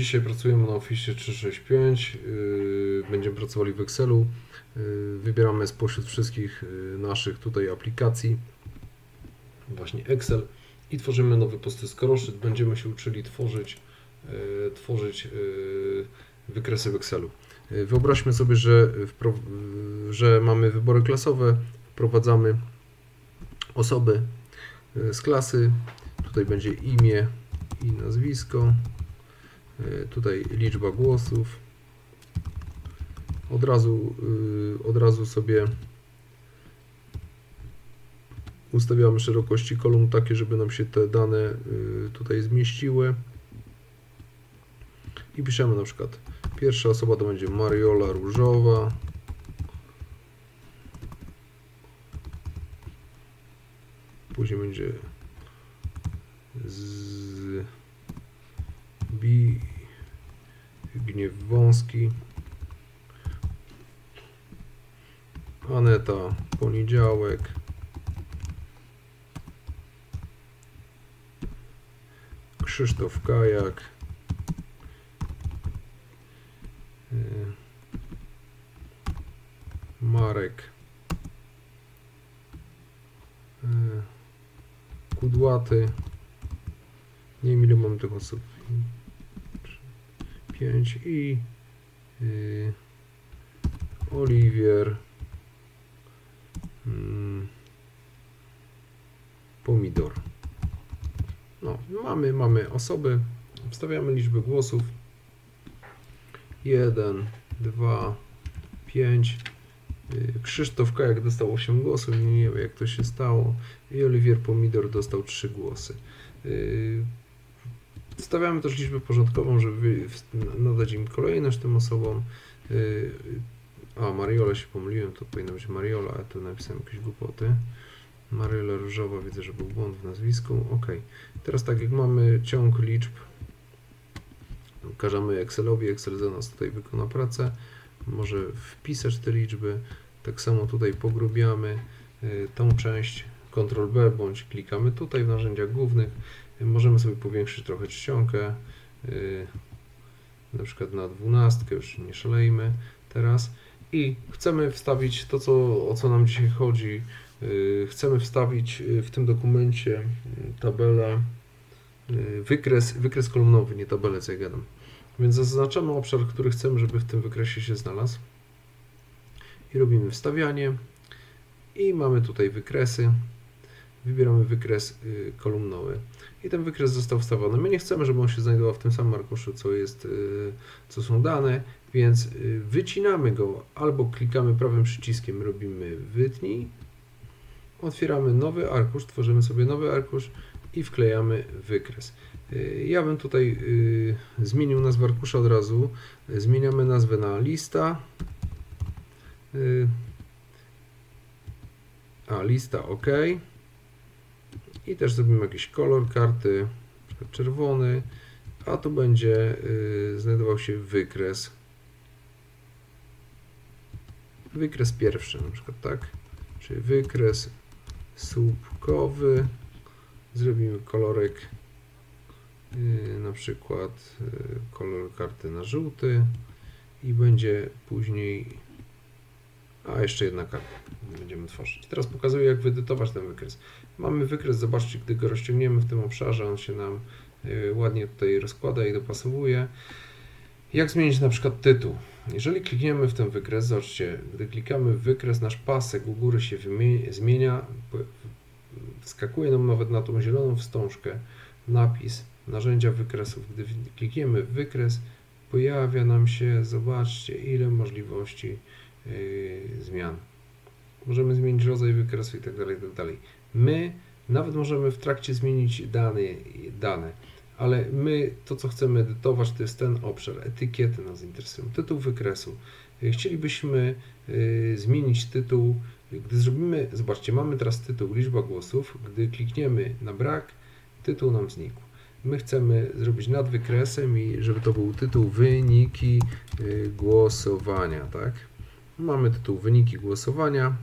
Dzisiaj pracujemy na Office 365. Yy, Będziemy pracowali w Excelu. Yy, Wybieramy spośród wszystkich yy, naszych tutaj aplikacji właśnie Excel i tworzymy nowy posty skoroszyt. Będziemy się uczyli tworzyć, tworzyć wykresy w Excelu. Wyobraźmy sobie, że, że mamy wybory klasowe, wprowadzamy osoby z klasy. Tutaj będzie imię i nazwisko. E, Tutaj liczba głosów. Od razu, y, od razu sobie ustawiamy szerokości kolumn takie, żeby nam się te dane y, tutaj zmieściły. I piszemy na przykład pierwsza osoba to będzie Mariola Różowa. Później będzie z Gniew Wąski. Aneta Poniedziałek. Krzysztof Kajak. Y, Marek. Y, Kudłaty. Nie wiem ile mam tych osób 5 i y, Oliwier mm, Pomidor. No, mamy, mamy osoby. Wstawiamy liczbę głosów. 1, 2, 5 y, Krzysztof Kajak dostał 8 głosów, nie wiem jak to się stało. I Oliwier Pomidor dostał 3 głosy y, Wstawiamy też liczbę porządkową, żeby nadać im kolejność tym osobom. A, Mariola się pomyliłem, to powinno być Mariola, a tu napisałem jakieś głupoty. Mariola Różowa, widzę, że był błąd w nazwisku. Ok. Teraz tak jak mamy ciąg liczb, każemy Excelowi, Excel za nas tutaj wykona pracę. Może wpisać te liczby. Tak samo tutaj pogrubiamy yy, tą część. Ctrl B bądź klikamy tutaj w narzędziach głównych. Możemy sobie powiększyć trochę czcionkę, yy, na przykład na 12, już nie szalejmy teraz. I chcemy wstawić to, co, o co nam dzisiaj chodzi. Yy, chcemy wstawić yy, w tym dokumencie tabelę, wykres, wykres kolumnowy, nie tabelę, co ja gadam. Więc zaznaczamy obszar, który chcemy, żeby w tym wykresie się znalazł. I robimy wstawianie. I mamy tutaj wykresy. Wybieramy wykres yy, kolumnowy i ten wykres został wstawiony. My nie chcemy, żeby on się znajdował w tym samym arkuszu, co, jest, y, co są dane, więc y, wycinamy go albo klikamy prawym przyciskiem, robimy wytnij, otwieramy nowy arkusz, tworzymy sobie nowy arkusz i wklejamy wykres. Y, Ja bym tutaj y, zmienił nazwę arkusza od razu. Zmieniamy nazwę na lista. Y, A, lista OK. I też zrobimy jakiś kolor karty, czerwony, a tu będzie y, znajdował się wykres. Wykres pierwszy, na przykład tak, czyli wykres słupkowy. Zrobimy kolorek, y, na przykład y, kolor karty na żółty i będzie później a jeszcze jedna karta będziemy tworzyć. Teraz pokazuję, jak wyedytować ten wykres. Mamy wykres, zobaczcie, gdy go rozciągniemy w tym obszarze, on się nam y, ładnie tutaj rozkłada i dopasowuje. Jak zmienić na przykład tytuł? Jeżeli klikniemy w ten wykres, zobaczcie, gdy klikamy w wykres, nasz pasek u góry się zmienia, wskakuje nam nawet na tą zieloną wstążkę napis narzędzia wykresów. Gdy klikniemy w wykres, pojawia nam się, zobaczcie, ile możliwości zmian. Możemy zmienić rodzaj wykresu i tak dalej, i tak. My nawet możemy w trakcie zmienić dane, dane, ale my to, co chcemy edytować, to jest ten obszar. Etykiety nas interesują. Tytuł wykresu. Yy, Chcielibyśmy yy, zmienić tytuł. Gdy zrobimy, zobaczcie, mamy teraz tytuł liczba głosów. Gdy klikniemy na brak, tytuł nam znikł. My chcemy zrobić nad wykresem i żeby to był tytuł wyniki głosowania, tak? Mamy tytuł wyniki głosowania.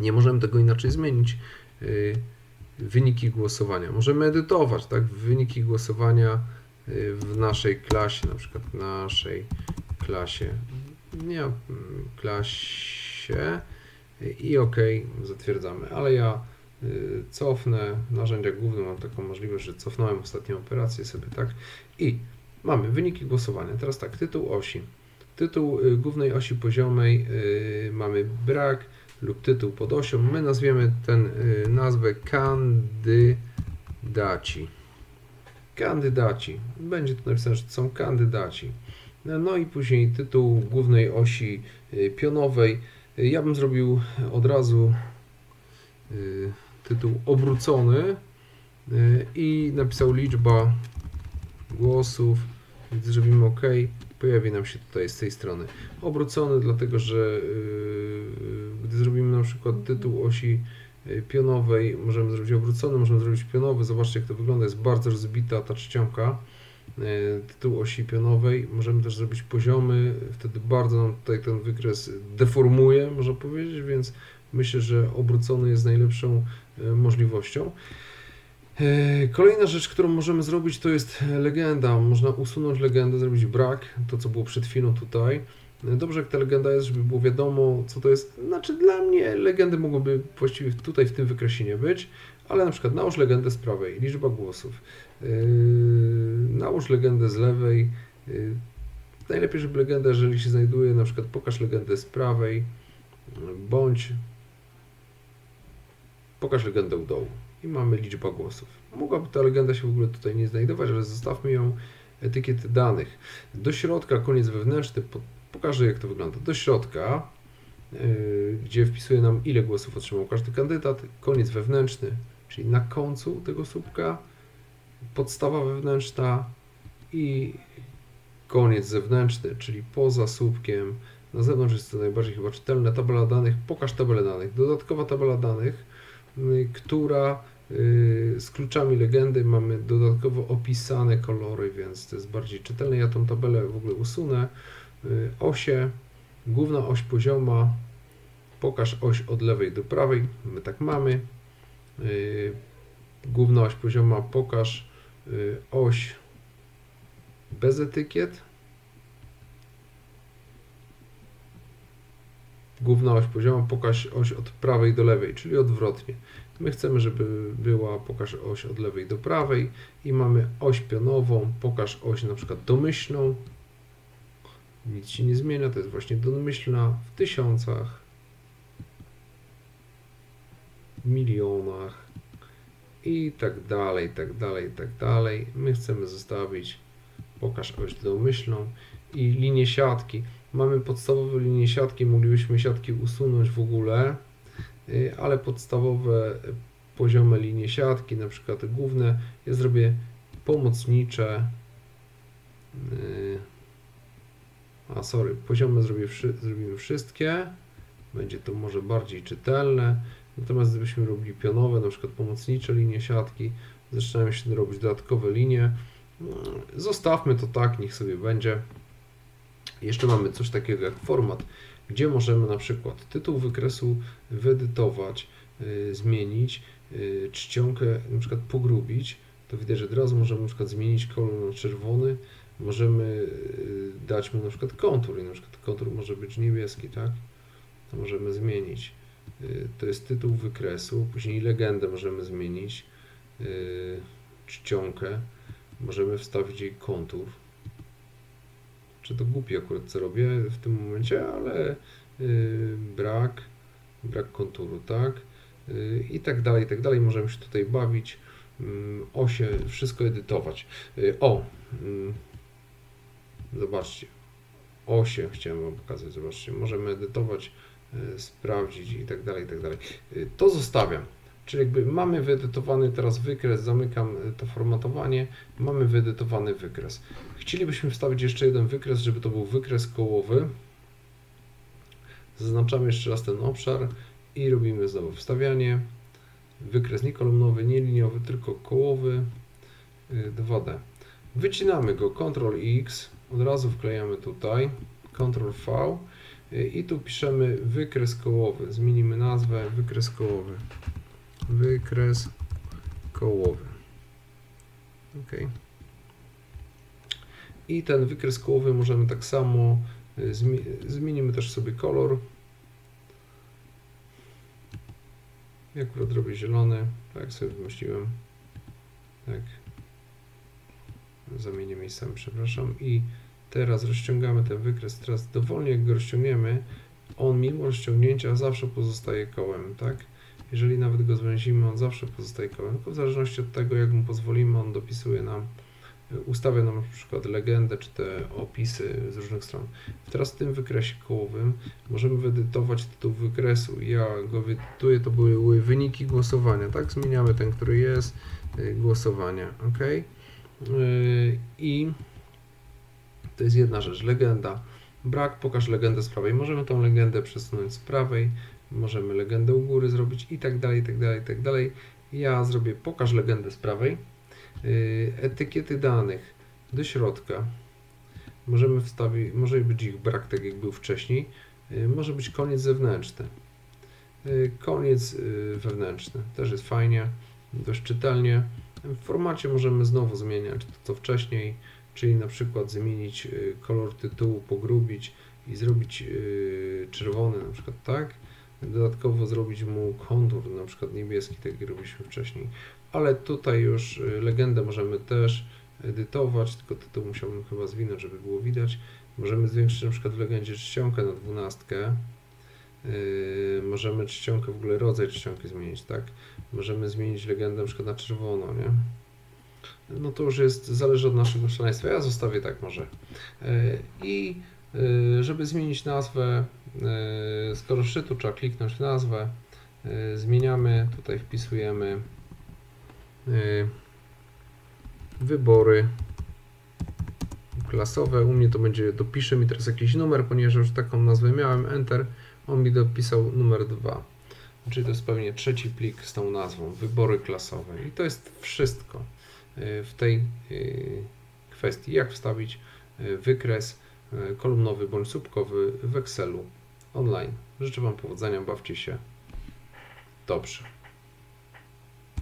Nie możemy tego inaczej zmienić. Yy, Wyniki głosowania. Możemy edytować, tak? Wyniki głosowania y, w naszej klasie, na przykład w naszej klasie, nie, klasie y, i OK, zatwierdzamy, ale ja y, cofnę narzędzia główne, mam taką możliwość, że cofnąłem ostatnią operację sobie, tak, i mamy wyniki głosowania. Teraz tak, tytuł osi. Tytuł y, głównej osi poziomej y, mamy brak lub tytuł pod osią. My nazwiemy ten y, nazwę kandydaci. Kandydaci. Będzie tu napisane, że to są kandydaci. No, No i później tytuł głównej osi pionowej. Ja bym zrobił od razu tytuł obrócony i napisał liczba głosów. Zrobimy OK, pojawi nam się tutaj z tej strony obrócony, dlatego że yy, gdy zrobimy na przykład tytuł osi yy, pionowej, możemy zrobić obrócony, możemy zrobić pionowy. Zobaczcie, jak to wygląda. Jest bardzo rozbita ta czcionka. Yy, Tytuł osi pionowej. Możemy też zrobić poziomy. Wtedy bardzo nam tutaj ten wykres deformuje, można powiedzieć, więc myślę, że obrócony jest najlepszą możliwością. E, Kolejna rzecz, którą możemy zrobić, to jest legenda. Można usunąć legendę, zrobić brak, to co było przed chwilą tutaj. E, Dobrze, jak ta legenda jest, żeby było wiadomo, co to jest. Znaczy, dla mnie legendy mogłyby właściwie tutaj w tym wykresie nie być, ale na przykład nałóż legendę z prawej, liczba głosów. Yy, nałóż legendę z lewej. Najlepiej, żeby legenda, jeżeli się znajduje, na przykład pokaż legendę z prawej, bądź pokaż legendę u dołu i mamy liczba głosów. Mogłaby ta legenda się w ogóle tutaj nie znajdować, ale zostawmy ją etykiety danych. Do środka koniec wewnętrzny, po- pokażę jak to wygląda. Do środka, yy, gdzie wpisuje nam ile głosów otrzymał każdy kandydat, koniec wewnętrzny, czyli na końcu tego słupka, podstawa wewnętrzna i koniec zewnętrzny, czyli poza słupkiem. Na zewnątrz jest to najbardziej chyba czytelne. Tabela danych, pokaż tabelę danych. Dodatkowa tabela danych, która y, z kluczami legendy mamy dodatkowo opisane kolory, więc to jest bardziej czytelne. Ja tą tabelę w ogóle usunę. Y, Osie, główna oś pozioma, pokaż oś od lewej do prawej, my tak mamy. Y, Główna oś pozioma, pokaż y, oś bez etykiet. Główna oś pozioma, pokaż oś od prawej do lewej, czyli odwrotnie. My chcemy, żeby była pokaż oś od lewej do prawej i mamy oś pionową, pokaż oś na przykład domyślną. Nic się nie zmienia, to jest właśnie domyślna w tysiącach, milionach i tak dalej, tak dalej, tak dalej. My chcemy zostawić pokaż oś domyślną i linię siatki. Mamy podstawowe linie siatki, moglibyśmy siatki usunąć w ogóle, y, ale podstawowe poziome linie siatki, na przykład główne, ja zrobię pomocnicze. y, A sorry, poziome zrobię, zrobimy wszystkie. Będzie to może bardziej czytelne. Natomiast gdybyśmy robili pionowe, na przykład pomocnicze linie siatki, zaczynają się robić dodatkowe linie. Mm, Zostawmy to tak, niech sobie będzie. Jeszcze mamy coś takiego jak format, gdzie możemy na przykład tytuł wykresu wyedytować, y, zmienić, y, czcionkę na przykład pogrubić. To widać, że od razu możemy na przykład zmienić kolor na czerwony, możemy y, dać mu na przykład kontur i na przykład kontur może być niebieski, tak? To możemy zmienić. To jest tytuł wykresu, później legendę możemy zmienić, czcionkę, możemy wstawić jej kontur. Czy to głupie akurat co robię w tym momencie, ale y, brak, brak konturu, tak? Y, I tak dalej, i tak dalej. Możemy się tutaj bawić, ym, osie, wszystko edytować. Y, O, ym, zobaczcie, osie chciałem Wam pokazać, zobaczcie, możemy edytować, sprawdzić i tak dalej, i tak dalej. To zostawiam. Czyli jakby mamy wyedytowany teraz wykres, zamykam y, to formatowanie, mamy wyedytowany wykres. Chcielibyśmy wstawić jeszcze jeden wykres, żeby to był wykres kołowy. Zaznaczamy jeszcze raz ten obszar i robimy znowu wstawianie. Wykres nie kolumnowy, nie liniowy, tylko kołowy y, 2D. Wycinamy go Ctrl X, od razu wklejamy tutaj Ctrl V y, i tu piszemy wykres kołowy. Zmienimy nazwę wykres kołowy. Wykres kołowy. OK. I ten wykres kołowy możemy tak samo y, zmi- zmienimy też sobie kolor. Ja akurat zielony, tak sobie wymyśliłem. Tak. Zamienię miejscami, przepraszam. I teraz rozciągamy ten wykres. Teraz dowolnie jak go rozciągniemy, on mimo rozciągnięcia zawsze pozostaje kołem, tak? Jeżeli nawet go zwęzimy, on zawsze pozostaje kołem. W zależności od tego, jak mu pozwolimy, on dopisuje nam, ustawia nam na przykład legendę, czy te opisy z różnych stron. Teraz w tym wykresie kołowym możemy wyedytować tytuł wykresu. Ja go wyedytuję, to były wyniki głosowania, tak? Zmieniamy ten, który jest, y, głosowania, ok? Yy, I to jest jedna rzecz, legenda. Brak, pokaż legendę z prawej. Możemy tą legendę przesunąć z prawej, możemy legendę u góry zrobić i tak dalej, i tak dalej, i tak dalej. Ja zrobię pokaż legendę z prawej. Yy, Etykiety danych do środka. Możemy wstawić, może być ich brak, tak jak był wcześniej. Yy, Może być koniec zewnętrzny. Yy, Koniec wewnętrzny. Też jest fajnie, dość czytelnie. W formacie możemy znowu zmieniać to co wcześniej, czyli na przykład zmienić y, kolor tytułu, pogrubić i zrobić y, czerwony na przykład tak. Dodatkowo zrobić mu kontur, na przykład niebieski, tak jak robiliśmy wcześniej. Ale tutaj już y, legendę możemy też edytować, tylko tytuł musiałbym chyba zwinąć, żeby było widać. Możemy zwiększyć na przykład w legendzie czcionkę na dwunastkę. Yy, możemy czcionkę, w ogóle rodzaj czcionki zmienić, tak? Możemy zmienić legendę na przykład na czerwono, nie? No to już jest, zależy od naszego szaleństwa. Ja zostawię tak może. Yy, I żeby zmienić nazwę, yy, skoro szczytu trzeba kliknąć w nazwę, yy, zmieniamy, tutaj wpisujemy wybory klasowe. U mnie to będzie, dopisze mi teraz jakiś numer, ponieważ już taką nazwę miałem, Enter, on mi dopisał numer 2. Czyli to jest pewnie trzeci plik z tą nazwą, wybory klasowe. I to jest wszystko y, w tej y, kwestii, jak wstawić y, wykres y, kolumnowy bądź słupkowy w Excelu online. Życzę Wam powodzenia, bawcie się dobrze.